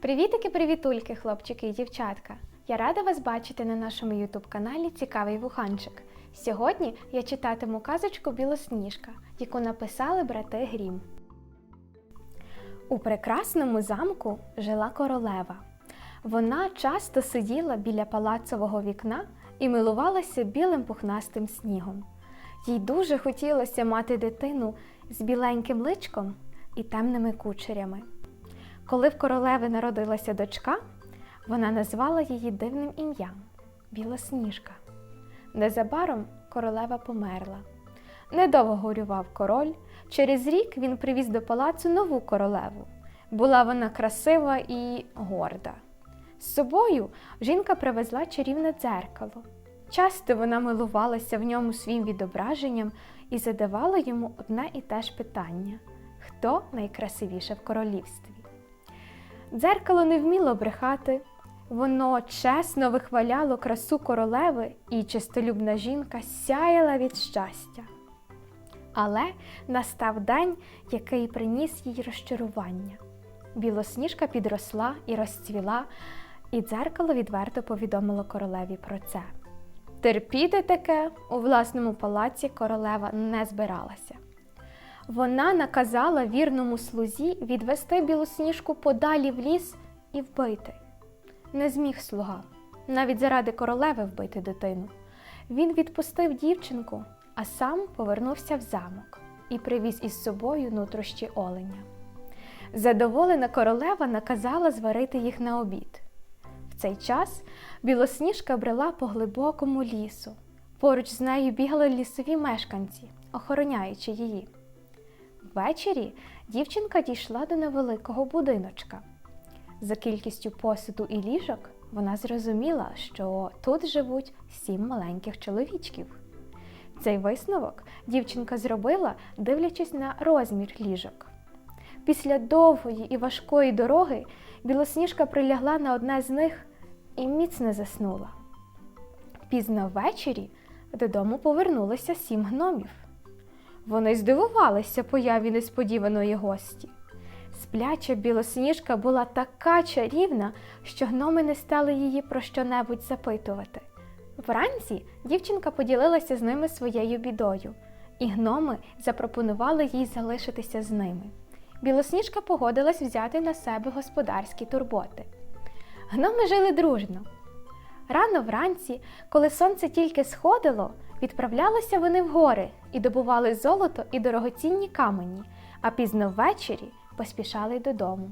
Привітики, привітульки, хлопчики і дівчатка! Я рада вас бачити на нашому ютуб-каналі Цікавий Вуханчик. Сьогодні я читатиму казочку Білосніжка, яку написали брати Грім. У прекрасному замку жила королева. Вона часто сиділа біля палацового вікна і милувалася білим пухнастим снігом. Їй дуже хотілося мати дитину з біленьким личком і темними кучерями. Коли в королеви народилася дочка, вона назвала її дивним ім'ям Білосніжка. Незабаром королева померла. Недовго горював король. Через рік він привіз до палацу нову королеву. Була вона красива і горда. З собою жінка привезла чарівне дзеркало. Часто вона милувалася в ньому своїм відображенням і задавала йому одне і те ж питання хто найкрасивіше в королівстві. Дзеркало не вміло брехати, воно чесно вихваляло красу королеви, і чистолюбна жінка сяяла від щастя. Але настав день, який приніс їй розчарування. Білосніжка підросла і розцвіла, і дзеркало відверто повідомило королеві про це. Терпіти таке у власному палаці королева не збиралася. Вона наказала вірному слузі відвести білосніжку подалі в ліс і вбити. Не зміг слуга, навіть заради королеви вбити дитину. Він відпустив дівчинку, а сам повернувся в замок і привіз із собою нутрощі оленя. Задоволена королева наказала зварити їх на обід. В цей час білосніжка брела по глибокому лісу. Поруч з нею бігали лісові мешканці, охороняючи її. Ввечері дівчинка дійшла до невеликого будиночка. За кількістю посуду і ліжок вона зрозуміла, що тут живуть сім маленьких чоловічків. Цей висновок дівчинка зробила, дивлячись на розмір ліжок. Після довгої і важкої дороги білосніжка прилягла на одне з них і міцно заснула. Пізно ввечері додому повернулося сім гномів. Вони здивувалися появі несподіваної гості. Спляча білосніжка була така чарівна, що гноми не стали її про що-небудь запитувати. Вранці дівчинка поділилася з ними своєю бідою, і гноми запропонували їй залишитися з ними. Білосніжка погодилась взяти на себе господарські турботи. Гноми жили дружно. Рано вранці, коли сонце тільки сходило, відправлялися вони в гори і добували золото і дорогоцінні камені, а пізно ввечері поспішали додому.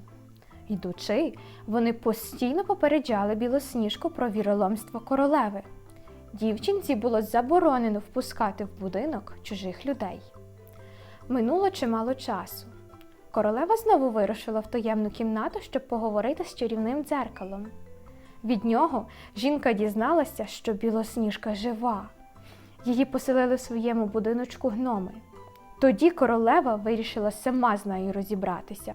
Йдучи, вони постійно попереджали білосніжку про віроломство королеви. Дівчинці було заборонено впускати в будинок чужих людей. Минуло чимало часу. Королева знову вирушила в таємну кімнату, щоб поговорити з чарівним дзеркалом. Від нього жінка дізналася, що білосніжка жива. Її поселили в своєму будиночку гноми. Тоді королева вирішила сама з нею розібратися.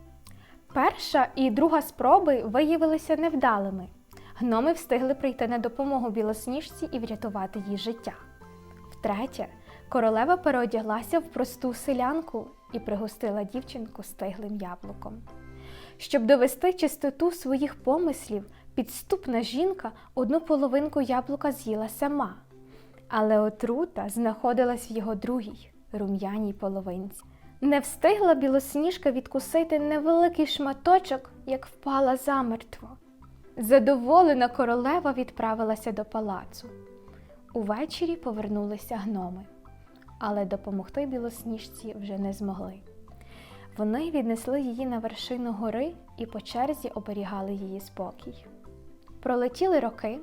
Перша і друга спроби виявилися невдалими. Гноми встигли прийти на допомогу білосніжці і врятувати їй життя. Втретє, королева переодяглася в просту селянку і пригостила дівчинку стиглим яблуком. Щоб довести чистоту своїх помислів, підступна жінка одну половинку яблука з'їла сама, але отрута знаходилась в його другій рум'яній половинці. Не встигла білосніжка відкусити невеликий шматочок, як впала замертво. Задоволена королева відправилася до палацу. Увечері повернулися гноми, але допомогти білосніжці вже не змогли. Вони віднесли її на вершину гори і по черзі оберігали її спокій. Пролетіли роки.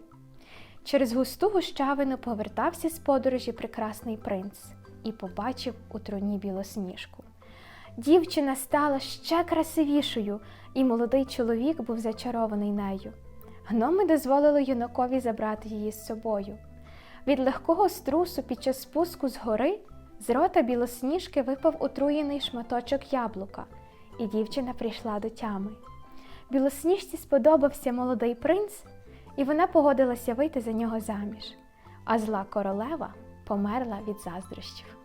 Через густу гущавину повертався з подорожі прекрасний принц і побачив у троні білосніжку. Дівчина стала ще красивішою, і молодий чоловік був зачарований нею. Гноми дозволили юнакові забрати її з собою. Від легкого струсу під час спуску з гори з рота білосніжки випав отруєний шматочок яблука, і дівчина прийшла до тями. Білосніжці сподобався молодий принц, і вона погодилася вийти за нього заміж, а зла королева померла від заздрощів.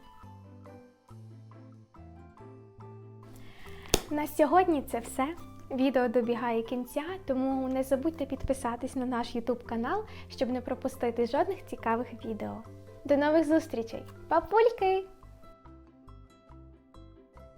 На сьогодні це все. Відео добігає кінця, тому не забудьте підписатись на наш YouTube канал, щоб не пропустити жодних цікавих відео. До нових зустрічей! Папульки!